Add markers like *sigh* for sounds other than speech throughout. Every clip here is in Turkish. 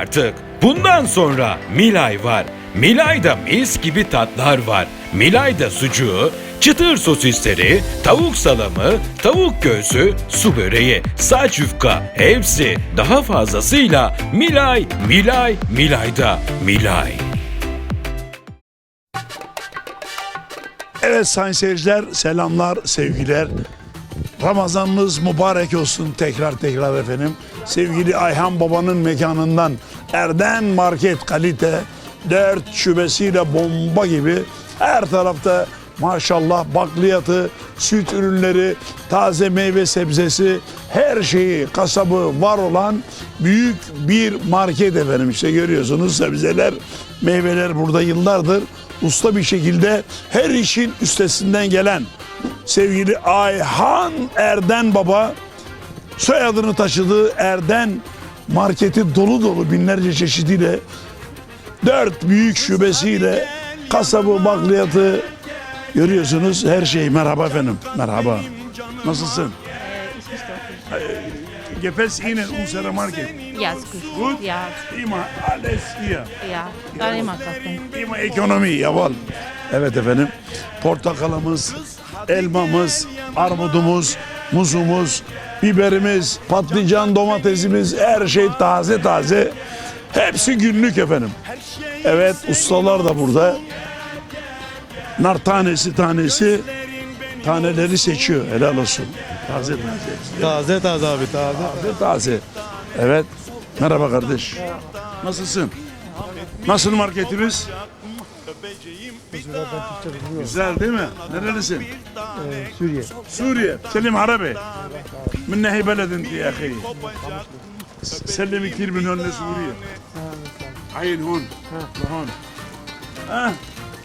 Artık. Bundan sonra Milay var. Milay'da mis gibi tatlar var. Milay'da sucuğu, çıtır sosisleri, tavuk salamı, tavuk göğsü, su böreği, saç yufka hepsi daha fazlasıyla Milay, Milay, Milay'da Milay. Evet sayın seyirciler selamlar sevgiler. Ramazanınız mübarek olsun tekrar tekrar efendim. Sevgili Ayhan Baba'nın mekanından Erden Market kalite 4 şubesiyle bomba gibi her tarafta maşallah bakliyatı, süt ürünleri, taze meyve sebzesi her şeyi kasabı var olan büyük bir market efendim. İşte görüyorsunuz sebzeler, meyveler burada yıllardır usta bir şekilde her işin üstesinden gelen sevgili Ayhan Erden Baba soyadını taşıdığı Erden marketi dolu dolu binlerce çeşidiyle dört büyük şubesiyle kasabı bakliyatı görüyorsunuz her şey merhaba efendim merhaba nasılsın? Gefällt Ihnen unsere Market? Ja, ist gut. Gut? Ja, Immer alles hier. ja, dann immer kochen. Ima ekonomi yaval. Evet efendim. Portakalımız, elmamız, armudumuz, muzumuz, biberimiz, patlıcan, domatesimiz her şey taze taze. Hepsi günlük efendim. Evet ustalar da burada. Nar tanesi tanesi taneleri seçiyor. Helal olsun. Taze taze. Taze taze abi taze. Taze taze. Evet. Merhaba kardeş. Nasılsın? Nasıl marketimiz? lira ben Türkçe. Güzel değil mi? Nerelisin? Ee, Suriye. Suriye. Selim Harabi. Minnehi beledin diye akhi. Selim kir min önüne Suriye. Hayır hun. Hun. Ah,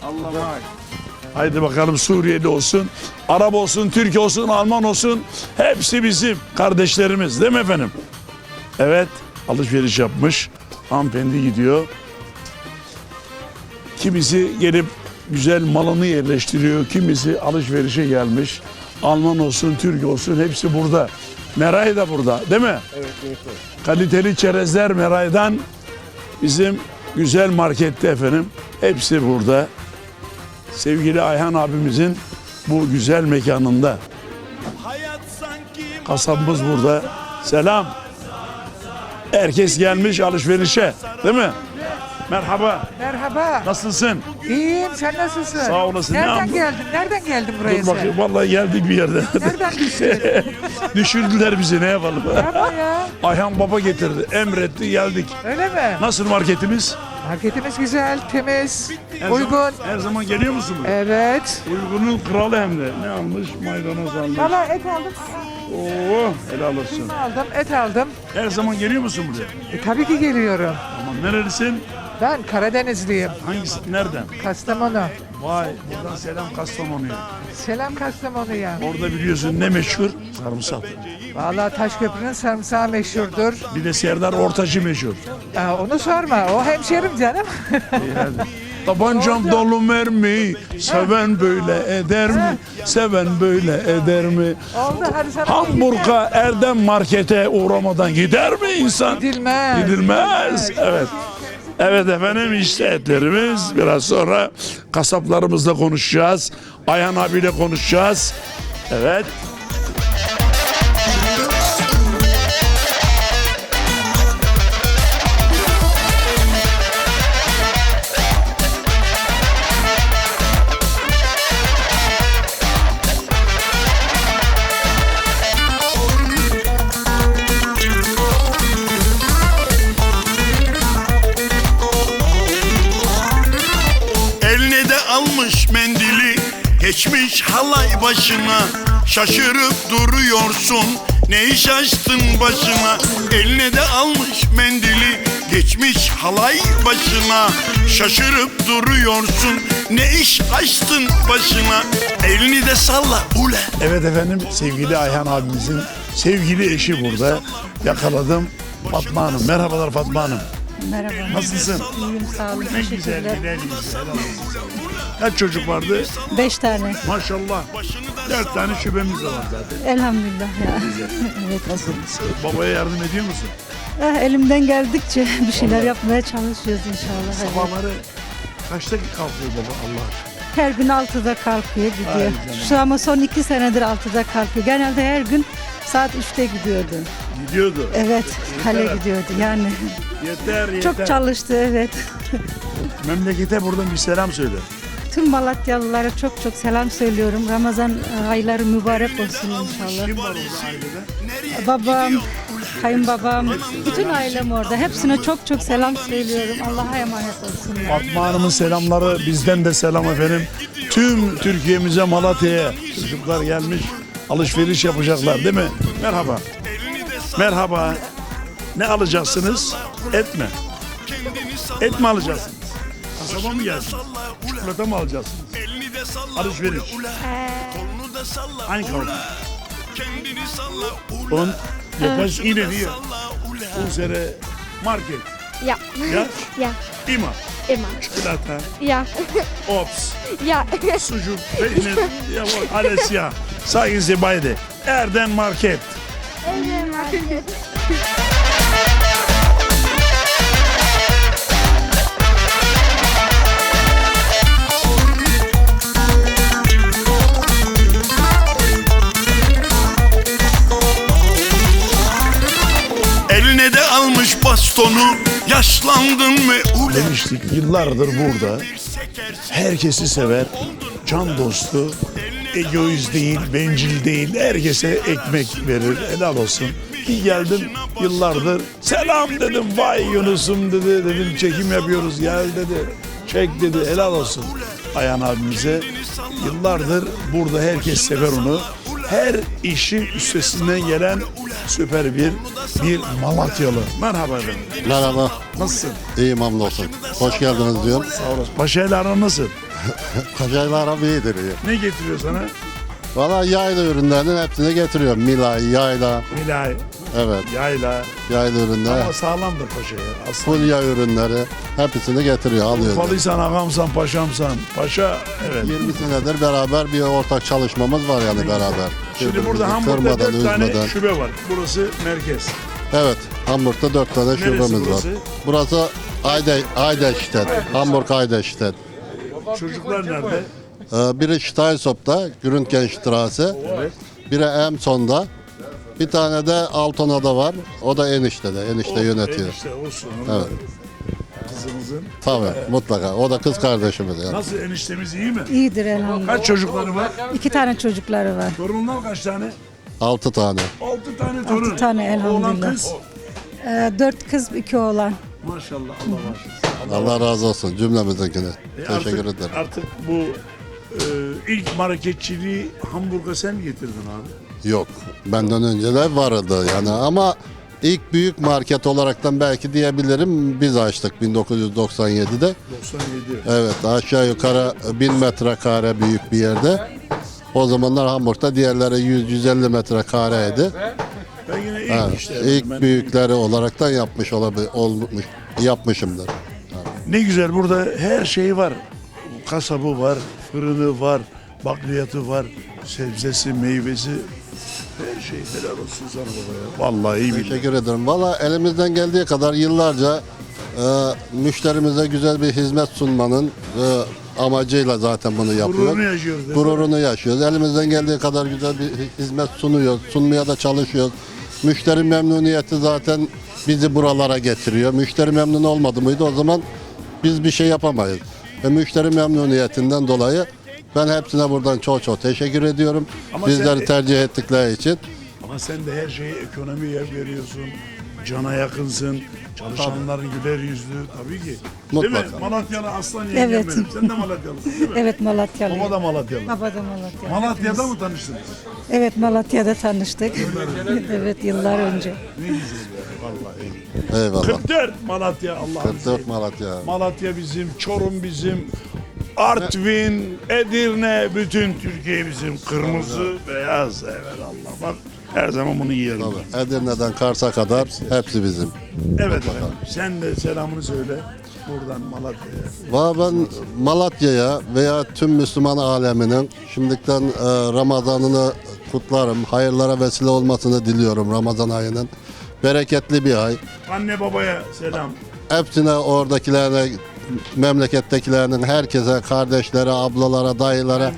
Allah var. Haydi bakalım Suriyeli olsun, Arap olsun, Türk olsun, Alman olsun. Hepsi bizim kardeşlerimiz değil mi efendim? Evet alışveriş yapmış. Hanımefendi gidiyor. Kimisi gelip güzel malını yerleştiriyor. Kimisi alışverişe gelmiş. Alman olsun, Türk olsun hepsi burada. Meray da burada değil mi? Evet, evet. Kaliteli çerezler Meray'dan bizim güzel markette efendim. Hepsi burada. Sevgili Ayhan abimizin bu güzel mekanında. Kasabımız burada. Selam. Herkes gelmiş alışverişe. Değil mi? Merhaba. Merhaba. Nasılsın? İyiyim. Sen nasılsın? Sağ olasın. Ne Nereden yaptın? geldin? Nereden geldin buraya Dur sen? bakayım vallahi geldik bir yerden. Nereden düştün? *laughs* Düşürdüler bizi ne yapalım. Yapma ya. Ayhan Baba getirdi. Emretti geldik. Öyle mi? Nasıl marketimiz? Marketimiz güzel, temiz, Her uygun. Zaman, her zaman geliyor musun? buraya? Evet. Uygunun kralı hem de. Ne almış? Maydanoz almış. Valla et aldım. Oo, helal olsun. Aldım, et aldım. Her zaman geliyor musun buraya? E, tabii ki geliyorum. Tamam. Nerelisin? Ben Karadenizliyim. Hangisi? Nereden? Kastamonu. Vay. Buradan selam Kastamonu'ya. Selam Kastamonu'ya. Orada biliyorsun ne meşhur? Sarımsak. Valla Taşköprü'nün sarımsağı meşhurdur. Bir de Serdar Ortaç'ı meşhur. Aa, onu sorma. O hemşerim canım. İyi hadi. *laughs* Tabancam dolu mermi, seven böyle eder mi? Seven böyle eder mi? Oldu hadi sana. Hamburg'a Erdem Market'e uğramadan gider mi insan? Gidilmez. Gidilmez. Evet. Evet efendim işte etlerimiz. Biraz sonra kasaplarımızla konuşacağız. Ayhan abiyle konuşacağız. Evet. Geçmiş halay başına Şaşırıp duruyorsun Ne iş açtın başına Eline de almış mendili Geçmiş halay başına Şaşırıp duruyorsun Ne iş açtın başına Elini de salla ule Evet efendim sevgili Ayhan abimizin sevgili eşi burada. Yakaladım Fatma Hanım. Merhabalar Fatma Hanım. Merhaba. Nasılsın? İyiyim sağ olun. Ne güzel. Helal olsun sana. Kaç çocuk vardı? Beş tane. Maşallah. Dört tane şubemiz de var zaten. Elhamdülillah ya. evet. Nasıl? Babaya yardım ediyor musun? Eh, elimden geldikçe bir şeyler yapmaya çalışıyoruz inşallah. Evet. Sabahları kaçta kalkıyor baba Allah aşkına? Her gün altıda kalkıyor gidiyor. Ay canım. Şu ama son iki senedir altıda kalkıyor. Genelde her gün saat üçte gidiyordu. Gidiyordu. Evet. Kale gidiyordu yani. Yeter yeter. Çok çalıştı evet. Memlekete buradan bir selam söyle. Tüm Malatyalılara çok çok selam söylüyorum. Ramazan e, ayları mübarek olsun inşallah. Babam, kayınbabam, bütün ailem orada. Hepsine çok çok selam söylüyorum. Allah'a emanet olsunlar. Fatma Hanım'ın selamları bizden de selam efendim. Tüm Türkiye'mize Malatya'ya çocuklar gelmiş alışveriş yapacaklar değil mi? Merhaba. Merhaba. Ne alacaksınız? Et mi? Et mi alacaksınız? Kasaba mı geldiniz? Çikolata mı alacaksınız? Elini de salla Alışveriş. ule Kolunu da salla Hangi kavga? Kendini salla ule On yapaş yine diyor. Salla market. Ja. Ya Ja, ima. immer. Çikolata. Ja. Ops. Ja. sucuk, peynir, ya bu alles ya. Sagen Sie beide. Erden Market. Bastonu Yaşlandın mı ule Demiştik yıllardır burada. Herkesi sever. Can dostu. Egoist değil, bencil değil. Herkese ekmek verir. Helal olsun. Bir geldim yıllardır. Selam dedim. Vay Yunus'um dedi. Dedim çekim yapıyoruz. Gel dedi. Çek dedi. Helal olsun. Ayhan abimize. Yıllardır burada herkes sever onu. Her işin üstesinden gelen süper bir bir Malatyalı. Merhaba efendim. Merhaba, Nasılsın? iyiyim hamdolsun. Hoş geldiniz diyorum. Sağ olasın. Paşa'yla aran nasıl? *laughs* Kacayla aram iyidir iyi. Ne getiriyor sana? Valla yayla ürünlerinin hepsini getiriyor. Milay, yayla, Milay, evet yayla. yayla ürünler. Ama sağlamdır paşa ya. Aslan. Fulya ürünleri hepsini getiriyor, alıyor. Urfalıysan, ağamsan, paşamsan. Paşa, evet. 20 senedir beraber bir ortak çalışmamız var yani beraber. Şimdi burada Hamburg'da kırmadan, dört tane üzmeden. şube var. Burası merkez. Evet, Hamburg'da 4 tane şubemiz var. burası? Burası Ayde, Aydeştet, Hamburg Aydeştet. Çocuklar nerede? Ee, biri Steinsop'ta, Gründgenstraße. Biri Emson'da. Bir tane de Altona'da var. O da eniştede. Enişte yönetiyor. Enişte olsun. Evet. Kızımızın. Tabii mutlaka. O da kız kardeşimiz yani. Nasıl eniştemiz iyi mi? İyidir elhamdülillah. Kaç çocukları var? İki tane çocukları var. Torunlar kaç tane? Altı tane. Altı tane torun. Altı tane elhamdülillah. Oğlan kız. Ee, dört kız, iki oğlan. Maşallah Allah bağışlasın. Allah razı olsun cümlemizinkine. E Teşekkür artık, ederim. Artık bu e, ilk marketçiliği Hamburg'a sen mi getirdin abi? Yok. Benden önce de vardı yani ama ilk büyük market olaraktan belki diyebilirim biz açtık 1997'de. 97. Evet aşağı yukarı 1000 metrekare büyük bir yerde. O zamanlar Hamburg'da diğerleri 100-150 metrekareydi. Ben yine ilk işte. ilk ben- büyükleri olaraktan yapmış olabilir, olmuş, yapmışımdır. Ne güzel burada her şey var. Kasabı var, fırını var, bakliyatı var, sebzesi, meyvesi. Her şey helal olsun sana baba ya. Vallahi iyi bir Teşekkür ederim. Valla elimizden geldiği kadar yıllarca e, müşterimize güzel bir hizmet sunmanın e, amacıyla zaten bunu gururunu yapıyoruz. yaşıyoruz. değil mi? Gururunu yaşıyoruz. Elimizden geldiği kadar güzel bir hizmet sunuyoruz. Sunmaya da çalışıyoruz. Müşteri memnuniyeti zaten bizi buralara getiriyor. Müşteri memnun olmadı mıydı o zaman biz bir şey yapamayız. Ve müşteri memnuniyetinden dolayı ben hepsine buradan çok çok teşekkür ediyorum. Ama Bizleri sen- tercih ettikleri için. Ama sen de her şeyi ekonomiye veriyorsun. cana yakınsın. Çalışanların güler yüzlü tabii ki. Değil mi? Mutlaka. Malatyalı aslan yengem Evet. benim. Sen de Malatyalısın değil mi? *laughs* Evet Malatyalıyım. Baba da Malatyalı. Baba da Malatyalı. Malatya'da mı tanıştınız? Evet Malatya'da tanıştık. *laughs* evet yıllar önce. Ne güzel ya vallahi. Eyvallah. 44 Malatya Allah'ım. 44 Malatya. Malatya bizim, Çorum bizim, Artvin, Edirne, bütün Türkiye bizim. Kırmızı, beyaz. Evet Allah bak. Her zaman bunu yiyelim. Tabii. Edirne'den Kars'a kadar hepsi bizim. Evet efendim. Sen de selamını söyle. Buradan Malatya'ya. Valla ben Malatya'ya veya tüm Müslüman aleminin şimdiden e, Ramazan'ını kutlarım. Hayırlara vesile olmasını diliyorum Ramazan ayının. Bereketli bir ay. Anne babaya selam. Hepsine oradakilerine, memlekettekilerinin herkese, kardeşlere, ablalara, dayılara,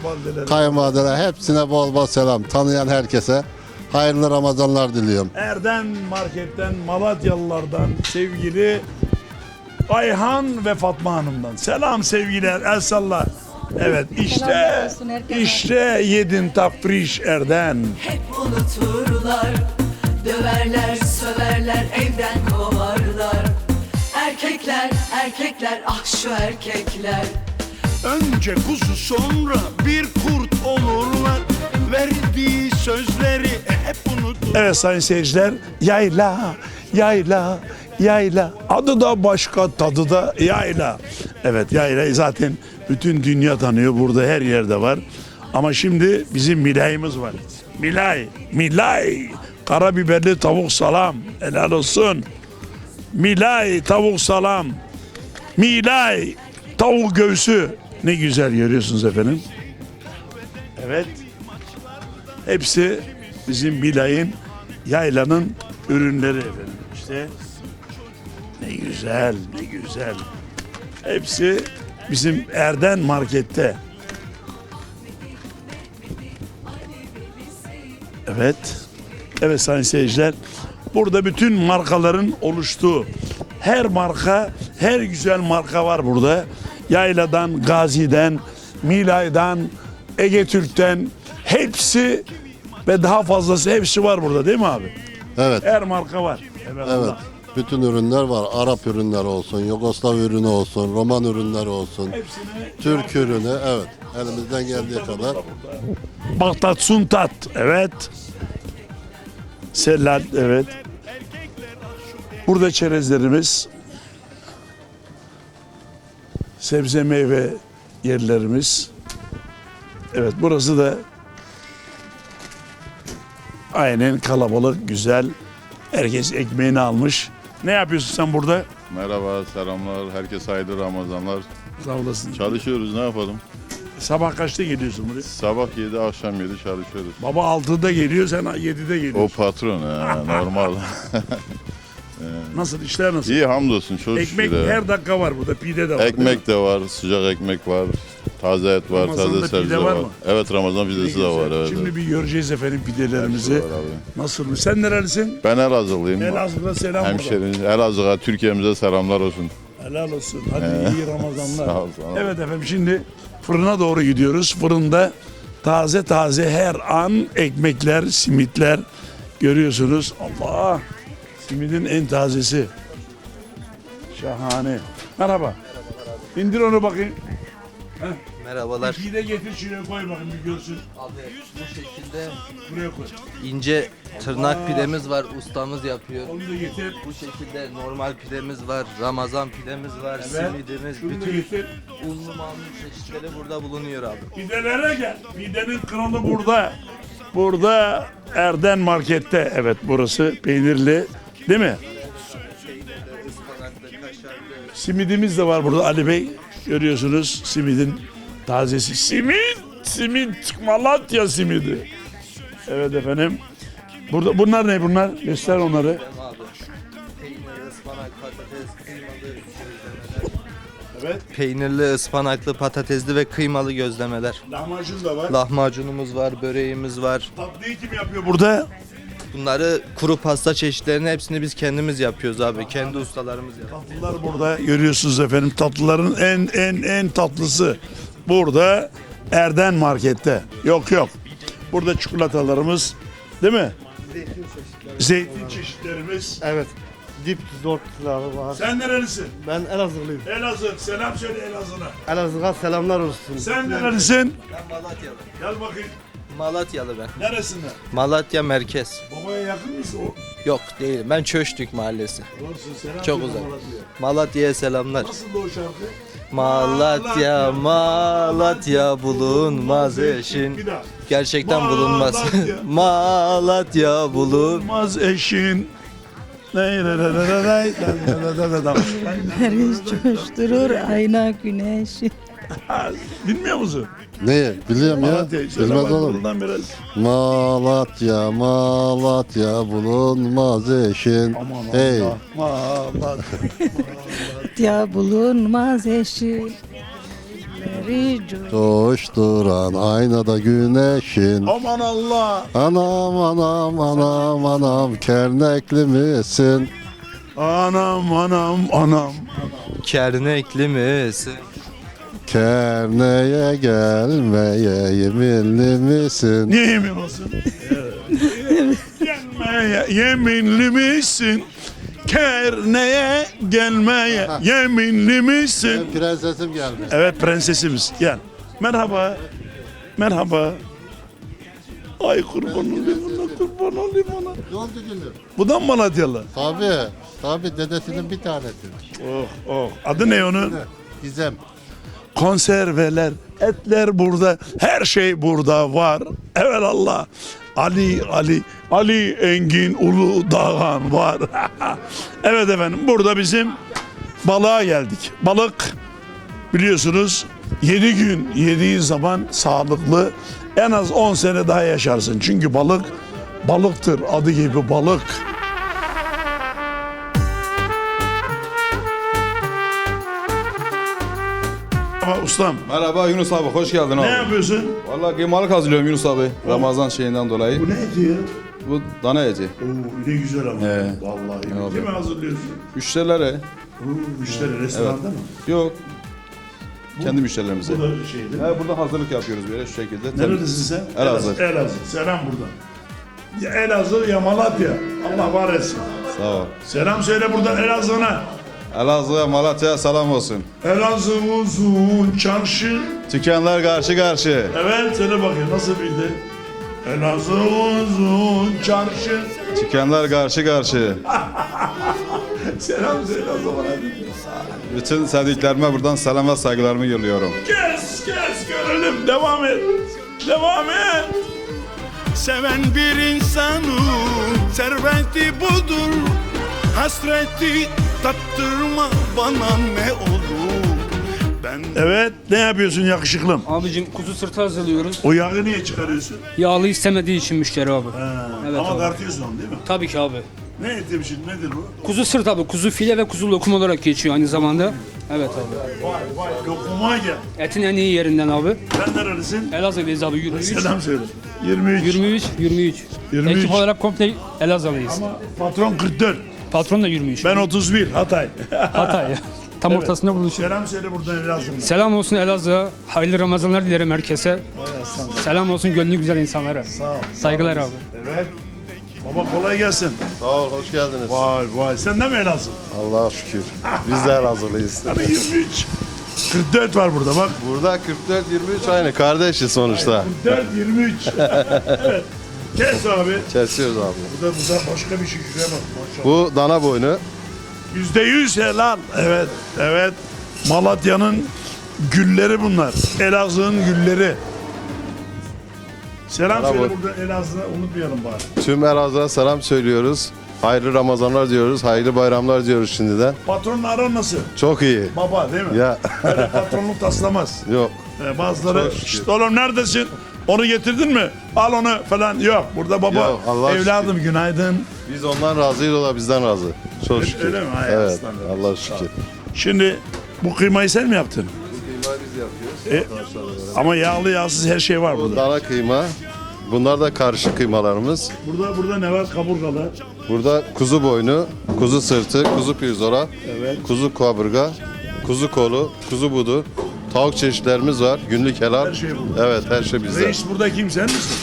Kayınvalidelere. hepsine bol bol selam. Tanıyan herkese hayırlı Ramazanlar diliyorum. Erden Market'ten Malatyalılardan sevgili Ayhan ve Fatma Hanım'dan. Selam sevgiler. El salla. Evet işte işte yedin tafriş Erden. hep unuturlar Döverler, söverler, evden kovarlar Erkekler, erkekler, ah şu erkekler Önce kuzu sonra bir kurt olurlar Verdiği sözleri hep unutur Evet sayın seyirciler yayla yayla yayla adı da başka tadı da yayla. Evet yayla zaten bütün dünya tanıyor burada her yerde var. Ama şimdi bizim Milay'ımız var. Milay, Milay. Karabiberli tavuk salam. Helal olsun. Milay tavuk salam. Milay tavuk göğsü. Ne güzel görüyorsunuz efendim. Evet. Hepsi bizim Milay'ın yaylanın ürünleri efendim. İşte ne güzel, ne güzel. Hepsi bizim Erden Market'te. Evet. Evet sayın seyirciler. Burada bütün markaların oluştuğu her marka, her güzel marka var burada. Yayla'dan, Gazi'den, Milay'dan, Ege Türk'ten hepsi ve daha fazlası hepsi var burada değil mi abi? Evet. Her marka var. Evet. Evet. Bütün ürünler var. Arap ürünler olsun, Yugoslav ürünü olsun, Roman ürünleri olsun, Hepsini Türk ürünü. Evet. Elimizden geldiği kadar. Bağdat Suntat. Evet. Sellat. Evet. Burada çerezlerimiz. Sebze meyve yerlerimiz. Evet burası da aynen kalabalık, güzel. Herkes ekmeğini almış. Ne yapıyorsun sen burada? Merhaba, selamlar. Herkese hayırlı Ramazanlar. Sağ olasın. Çalışıyoruz, ne yapalım? Sabah kaçta geliyorsun buraya? Sabah 7, akşam 7 çalışıyoruz. Baba 6'da geliyor, sen 7'de O geliyorsun. patron, he, normal. *laughs* Nasıl, işler nasıl? İyi hamdolsun, çok Ekmek şükür. he. her dakika var burada, pide de var. değil mi? Ekmek de var, sıcak ekmek var, taze et var, Ramazan'da taze sebze pide var var. mı? Evet, Ramazan Ne pidesi de güzel. var. Evet, Şimdi evet. bir göreceğiz efendim pidelerimizi. Var abi. Nasıl? Sen nerelisin? Ben Elazığlıyım. Elazığ'da selam burada. Hemşerin. Elazığ'a, Türkiye'mize selamlar olsun. Helal olsun. Hadi iyi Ramazanlar. *laughs* Sağ ol, sağ ol. Evet efendim şimdi fırına doğru gidiyoruz. Fırında taze taze her an ekmekler, simitler görüyorsunuz. Allah! Simidin en tazesi. Şahane. Merhaba. İndir onu bakayım. Merhabalar. Pide getir şuraya koy bakayım bir görsün. Abi bu şekilde Buraya koy. ince tırnak pidemiz var, ustamız yapıyor. Onu da getir. Bu şekilde normal pidemiz var, Ramazan pidemiz var, Evet. simidimiz, Şunu da bütün getir. unlu mamlı çeşitleri burada bulunuyor abi. Pidelere gel. Pidenin kralı burada. Burada Erden Market'te. Evet burası peynirli. Değil mi? Peynirli, ıspanaklı, kaşarlı. Simidimiz de var burada Ali Bey. Görüyorsunuz simidin tazesi. Simit! Simit! Malatya simidi. Evet efendim. Burada bunlar ne bunlar? Göster onları. Evet. Peynirli, ıspanaklı, patatesli ve kıymalı gözlemeler. Lahmacun da var. Lahmacunumuz var, böreğimiz var. Tatlıyı kim yapıyor burada? Bunları kuru pasta çeşitlerinin hepsini biz kendimiz yapıyoruz abi. Kendi ustalarımız yapıyor. Tatlılar burada görüyorsunuz efendim. Tatlıların en en en tatlısı burada Erden Market'te. Yok yok. Burada çikolatalarımız değil mi? Zeytin çeşitlerimiz. Evet. Dip zortları var. Sen nerelisin? Ben Elazığlıyım. Elazığ. Selam söyle Elazığ'a. Elazığ'a selamlar olsun. Sen nerelisin? Ben Malatyalı. Gel bakayım. Malatyalı ben. Neresinde? Malatya merkez. Babaya yakın mısın? O... Yok değil. Ben Çöştük mahallesi. Olsun selam Çok uzak. Malatya'ya. Malatya'ya selamlar. Nasıl o şarkı? Malatya, Malatya bulunmaz eşin. Bir daha. Gerçekten bulunmaz. Malatya. Malatya bulun. Olmaz eşin. Lay lay lay lay lay lay lay lay lay. Deniz coşturur ayna güneşi. Bilmiyor musun? Ne? Biliyorum ya. Bilmez biraz. Malatya, Malatya bulunmaz eşin. Aman Hey. Allah. Malatya. Ya bulunmaz eşi. Coşturan aynada güneşin. Aman Allah. Anam anam anam anam kernekli misin? Anam anam anam. Kernekli misin? Kerneye gelmeye yeminli misin? Niye yemin olsun? Gelmeye yeminli misin? Kerneye gelmeye yeminli misin? Prensesim gelmiş. Evet prensesimiz gel. Merhaba. Merhaba. Ay kurban olayım ona kurban olayım ona. Oldu gülüm? Bu da mı Malatyalı? Tabii. Tabii dedesinin bir tanesi. Oh oh. Adı ne onun? Gizem. Konserveler, etler burada, her şey burada var. Evet Allah. Ali, Ali, Ali Engin Ulu Dağan var. *laughs* evet efendim burada bizim balığa geldik. Balık biliyorsunuz 7 gün yediği zaman sağlıklı en az 10 sene daha yaşarsın. Çünkü balık balıktır adı gibi balık. Ustam Merhaba Yunus abi hoş geldin ne abi. yapıyorsun? Vallahi kıymalık hazırlıyorum Yunus abi. Ramazan şeyinden dolayı. Bu ne eti ya? Bu dana eti. Oo, ne güzel ama. He. Vallahi. abi. Kime hazırlıyorsun? Müşterilere. Oo, müşteri restoranda mı? Yok. Kendi müşterilerimize. Bu da şeyde. He, burada hazırlık yapıyoruz böyle şu şekilde. Neredesin sen? Elazığ. Elazığ. Selam buradan. Ya Elazığ ya Malatya. Allah var etsin. Sağ ol. Selam söyle buradan Elazığ'a. Elazığ, Malatya selam olsun. Elazığ uzun çarşı. Tükenler karşı karşı. Evet söyle bakayım nasıl bildi? Elazığ uzun çarşı. Tükenler karşı karşı. *laughs* Selam söyle o zaman hadi. Bütün sevdiklerime buradan selam ve saygılarımı yolluyorum. Kes kes görelim devam et. Devam et. Seven bir insanı serveti budur Hasreti tattırma bana ne olur Ben Evet ne yapıyorsun yakışıklım? Abicim kuzu sırtı hazırlıyoruz. O yağı niye çıkarıyorsun? Yağlı istemediği için müşteri abi. Evet Ama abi. tartıyorsun onu değil mi? Tabii ki abi. Ne eti şimdi nedir bu? Kuzu sırt abi. Kuzu file ve kuzu lokum olarak geçiyor aynı zamanda. Evet abi. Vay vay lokuma gel. Etin en iyi yerinden abi. Sen nerelisin? Elazığ'dayız abi 23. Selam söyle. 23. 23, 23. 23. Ekip olarak komple Elazığ'dayız. Ama patron 44. Patron da 23. Ben 31 Hatay. *laughs* Hatay. Tam ortasında buluşuyor. Selam söyle buradan Elazığ'ına. Selam olsun Elazığ'a. Hayırlı Ramazanlar dilerim herkese. Selam olsun gönlü güzel insanlara. Sağ ol. Saygılar abi. Evet. Baba kolay gelsin. Sağ ol, hoş geldiniz. Vay vay. Sen de mi Elazığ? Allah'a şükür. Biz de Elazığlıyız. Hani 23. 44 var burada bak. Burada 44-23 aynı kardeşiz sonuçta. 44 23. evet. Kes abi. Kesiyoruz abi. Bu da, bu da başka bir şey. Bak. Maşallah. Bu dana boynu. Yüzde yüz helal. Evet, evet. Malatya'nın gülleri bunlar. Elazığ'ın gülleri. Selam Bravo. söyle burada Elazığ'a unutmayalım bari. Tüm Elazığ'a selam söylüyoruz. Hayırlı Ramazanlar diyoruz, hayırlı bayramlar diyoruz şimdiden. Patronla aran nasıl? Çok iyi. Baba değil mi? Ya Öyle patronluk taslamaz. *laughs* yok. Ee, bazıları. "Şşt oğlum neredesin? Onu getirdin mi? Al onu falan. Yok burada baba Yok, Allah'a evladım günaydın. Biz ondan razıyız, o da bizden razı. Çok Öyle- şükür. öyle mi? Hay Evet. Allah'a şükür. Şimdi bu kıymayı sen mi yaptın? Kıymayı biz yapıyoruz. E, ama yağlı yağsız her şey var Bu burada. dana kıyma. Bunlar da karışık kıymalarımız. Burada burada ne var? Kaburgalı. Burada kuzu boynu, kuzu sırtı, kuzu pirzola, Evet. kuzu kaburga, kuzu kolu, kuzu budu, tavuk çeşitlerimiz var. Günlük helal. Her şey burada. Evet, her şey bizde. Reis burada kim sen misin?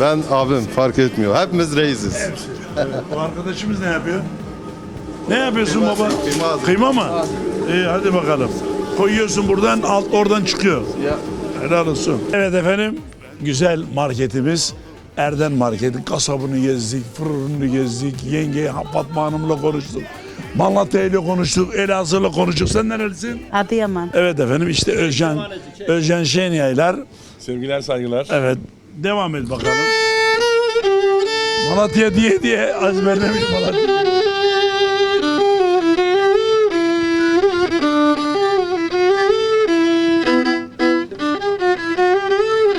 Ben abim fark etmiyor. Hepimiz reisiz. Hepsi. Evet. O arkadaşımız ne yapıyor? Ne yapıyorsun baba? Kıyma. Kıyma mı? İyi hadi bakalım. Koyuyorsun buradan alt oradan çıkıyor. Helal olsun. Evet efendim güzel marketimiz. Erden Market'i kasabını gezdik, fırını gezdik, yenge Fatma Hanım'la konuştuk. Malatya ile konuştuk, Elazığ'la konuştuk. Sen nerelisin? Adıyaman. Evet efendim işte Özcan, Özcan Şenyaylar. Sevgiler saygılar. Evet devam et bakalım. Malatya diye diye ezberlemiş Malatya.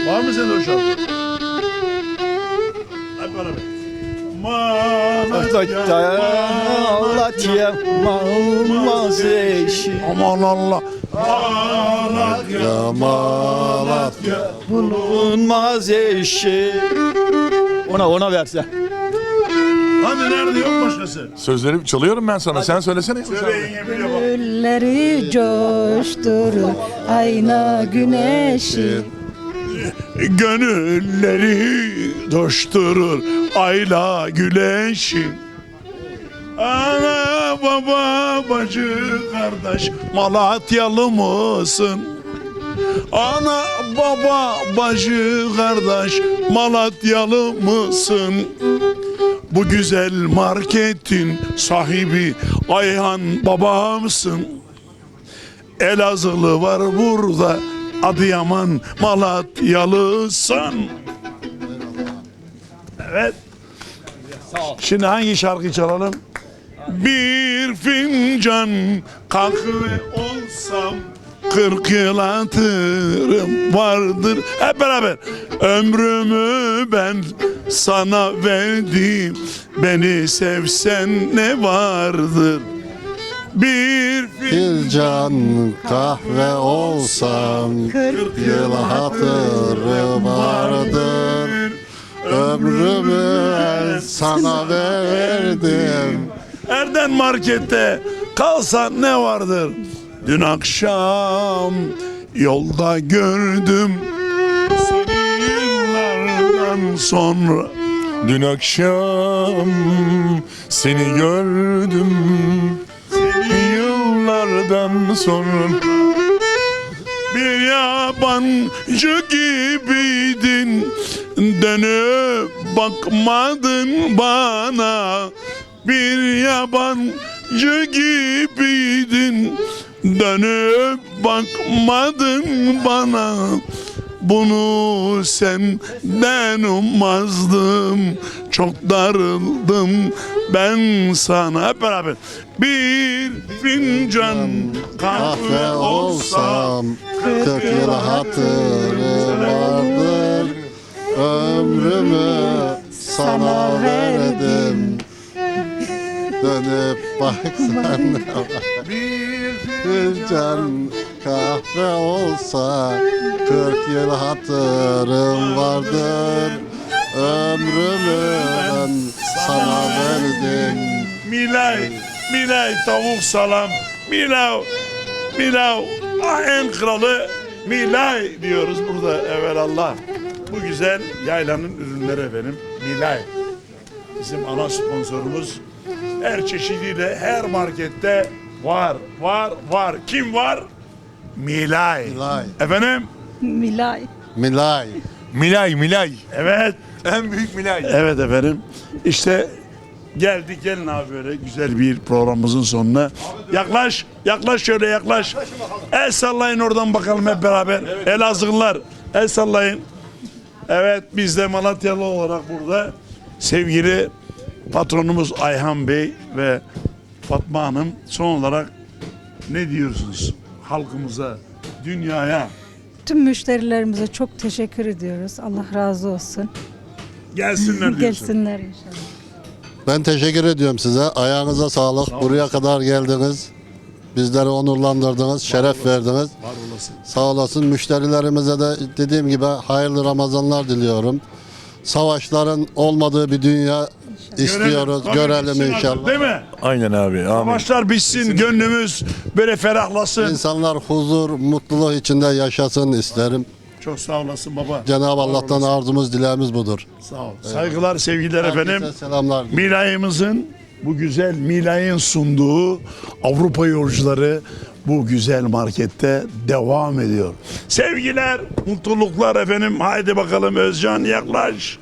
Var mı sende o şarkı? Hep beraber. Malatya, Malatya olmaz eşi. aman Allah. Malatya, Ya Malatya. Bulunmaz eşi. Ona ona versen. Hadi nerede yok başkası? Sözleri çalıyorum ben sana. Sen söylesene. Söyle yenge biliyor bak. Gülleri coşturur ayna güneşi. Gönülleri coşturur ayla güneşi Ana baba bacı kardeş Malatyalı mısın? Ana baba bacı kardeş Malatyalı mısın? Bu güzel marketin sahibi Ayhan babamsın Elazığlı var burada Adıyaman Malatyalısın. Evet. Şimdi hangi şarkı çalalım? Bir fincan kahve olsam Kırk yıl hatırım vardır. Hep beraber. Ömrümü ben sana verdim. Beni sevsen ne vardır? Bir fincan Fincan kahve olsam Kırk Yıl hatırı vardır. Ömrümü sana verdim Erden markette kalsan ne vardır? Dün akşam yolda gördüm seni yıllardan sonra. Dün akşam seni gördüm. Yıllardan sonra. Bir yabancı gibiydin Dönüp bakmadın bana Bir yabancı gibiydin. Dönüp bakmadın bana. Bunu senden ummazdım. Çok darıldım ben sana. Hep beraber. Bir fincan Kahve olsam Kırk yıl hatırı vardır. Ömrümü sana baksan Bir Fincan kahve olsa Kırk yıl hatırım vardır Ömrümü sana verdim Milay, Milay tavuk salam, Milav, Milav, ah, en kralı Milay diyoruz burada evvelallah. Bu güzel yaylanın ürünleri efendim, Milay. Bizim ana sponsorumuz her çeşidiyle her markette var, var, var. Kim var? Milay. Milay. Efendim? Milay. Milay Milay Milay. Evet. En büyük Milay. Evet efendim. İşte geldik gelin abi böyle güzel bir programımızın sonuna. Yaklaş, yaklaş şöyle yaklaş. El sallayın oradan bakalım hep beraber. Elazığlılar el sallayın. Evet biz de Malatyalı olarak burada sevgili patronumuz Ayhan Bey ve Fatma Hanım son olarak ne diyorsunuz halkımıza, dünyaya? Tüm müşterilerimize çok teşekkür ediyoruz. Allah razı olsun. Gelsinler *laughs* diyorsun. Gelsinler inşallah. Ben teşekkür ediyorum size. Ayağınıza sağlık. Buraya kadar geldiniz. Bizleri onurlandırdınız, şeref verdiniz. Var olasın. Sağ olasın. Müşterilerimize de dediğim gibi hayırlı Ramazanlar diliyorum. Savaşların olmadığı bir dünya istiyoruz. Tabii Görelim bitsin artık, inşallah. Değil mi? Aynen abi. Amin. Başlar bitsin, gönlümüz böyle ferahlasın. İnsanlar huzur, mutluluk içinde yaşasın isterim. Çok sağ olasın baba. Cenab-ı Allah'tan arzumuz, dileğimiz budur. Sağ ol. Saygılar, sevgiler efendim. Herkese selamlar. Milayımızın bu güzel Milay'ın sunduğu Avrupa yolcuları bu güzel markette devam ediyor. Sevgiler, mutluluklar efendim. Haydi bakalım Özcan yaklaş.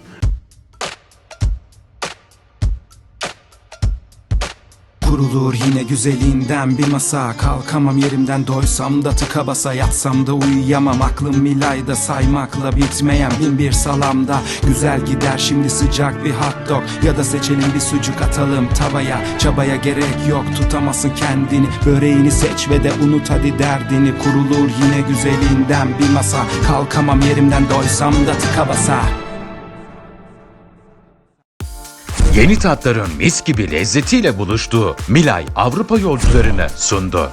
Kurulur yine güzelinden bir masa. Kalkamam yerimden doysam da tıka basa. Yatsam da uyuyamam aklım milayda. Saymakla bitmeyen bin bir salamda. Güzel gider şimdi sıcak bir hot dog. Ya da seçelim bir sucuk atalım tavaya. Çabaya gerek yok tutamazsın kendini. Böreğini seç ve de unut hadi derdini. Kurulur yine güzelinden bir masa. Kalkamam yerimden doysam da tıka basa Yeni tatların mis gibi lezzetiyle buluştuğu Milay Avrupa yolcularını sundu.